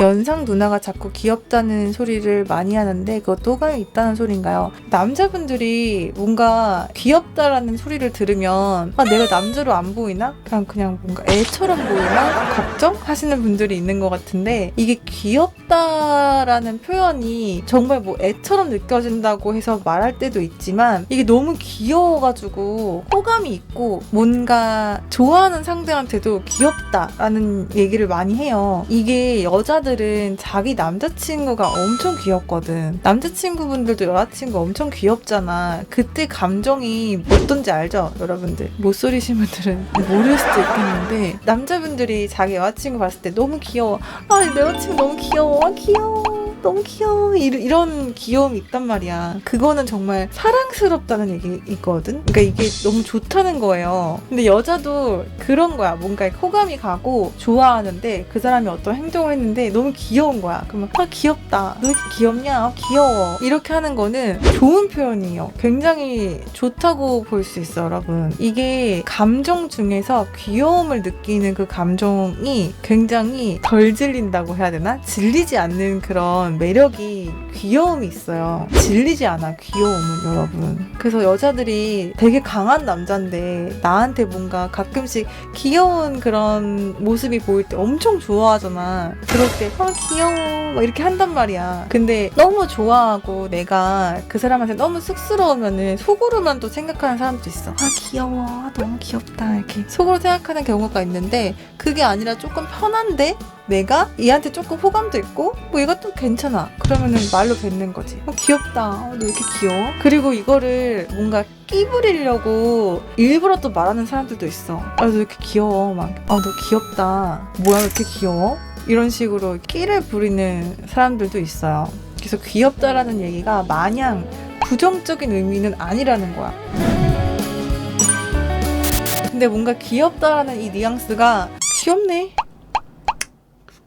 연상 누나가 자꾸 귀엽다는 소리를 많이 하는데 그것도 호감이 있다는 소린가요? 남자분들이 뭔가 귀엽다라는 소리를 들으면 아 내가 남자로 안 보이나? 그냥 그냥 뭔가 애처럼 보이나? 걱정하시는 분들이 있는 것 같은데 이게 귀엽다라는 표현이 정말 뭐 애처럼 느껴진다고 해서 말할 때도 있지만 이게 너무 귀여워가지고 호감이 있고 뭔가 좋아하는 상대한테도 귀엽다라는 얘기를 많이 해요. 이게 여자 들은 자기 남자친구가 엄청 귀엽거든. 남자친구분들도 여자친구 엄청 귀엽잖아. 그때 감정이 어떤지 알죠, 여러분들? 못 소리신 분들은 모를 수도 있겠는데 남자분들이 자기 여자친구 봤을 때 너무 귀여워. 아, 내 여자친구 너무 귀여워. 아, 귀여워. 너무 귀여워. 이런, 이런 귀여움이 있단 말이야. 그거는 정말 사랑스럽다는 얘기거든? 그러니까 이게 너무 좋다는 거예요. 근데 여자도 그런 거야. 뭔가 호감이 가고 좋아하는데 그 사람이 어떤 행동을 했는데 너무 귀여운 거야. 그러면 아, 귀엽다. 너 귀엽냐? 아, 귀여워. 이렇게 하는 거는 좋은 표현이에요. 굉장히 좋다고 볼 수 있어, 여러분. 이게 감정 중에서 귀여움을 느끼는 그 감정이 굉장히 덜 질린다고 해야 되나? 질리지 않는 그런 매력이 귀여움이 있어요. 질리지 않아, 귀여움은, 여러분. 그래서 여자들이 되게 강한 남자인데 나한테 뭔가 가끔씩 귀여운 그런 모습이 보일 때 엄청 좋아하잖아. 그럴 때, 아, 귀여워. 막 이렇게 한단 말이야. 근데 너무 좋아하고 내가 그 사람한테 너무 쑥스러우면은 속으로만 또 생각하는 사람도 있어. 아, 귀여워. 아, 너무 귀엽다. 이렇게 속으로 생각하는 경우가 있는데 그게 아니라 조금 편한데 내가 얘한테 조금 호감도 있고 뭐 얘가 또 괜찮아. 그러면은 말로 뱉는 거지. 어, 귀엽다. 어, 너왜 이렇게 귀여워? 그리고 이거를 뭔가 끼부리려고 일부러 또 말하는 사람들도 있어. 아너왜 이렇게 귀여워? 막아너 귀엽다. 뭐야 왜 이렇게 귀여워? 이런 식으로 끼를 부리는 사람들도 있어요. 그래서 귀엽다라는 얘기가 마냥 부정적인 의미는 아니라는 거야. 근데 뭔가 귀엽다라는 이 뉘앙스가 귀엽네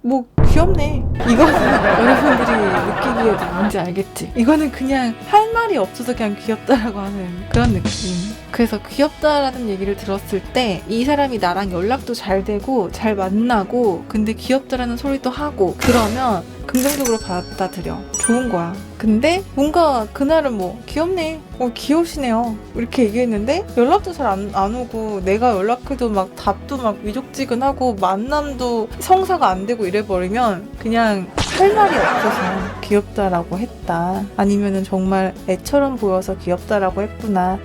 뭐 귀엽네. 이거는 여러분들이 느끼 기에도 뭔지 알겠지? 이거는 그냥 할 말이 없어서 그냥 귀엽다라고 하는 그런 느낌. 그래서 귀엽다라는 얘기를 들었을 때 이 사람이 나랑 연락도 잘 되고 잘 만나고 근데 귀엽다라는 소리도 하고 그러면 긍정적으로 받아들여. 좋은 거야. 근데 뭔가 그날은 뭐 귀엽네. 어 귀여우시네요. 이렇게 얘기했는데 연락도 잘 안 안 오고 내가 연락해도 막 답도 막 위족지근하고 만남도 성사가 안 되고 이래 버리면 그냥 할 말이 없어서 귀엽다라고 했다. 아니면은 정말 애처럼 보여서 귀엽다라고 했구나.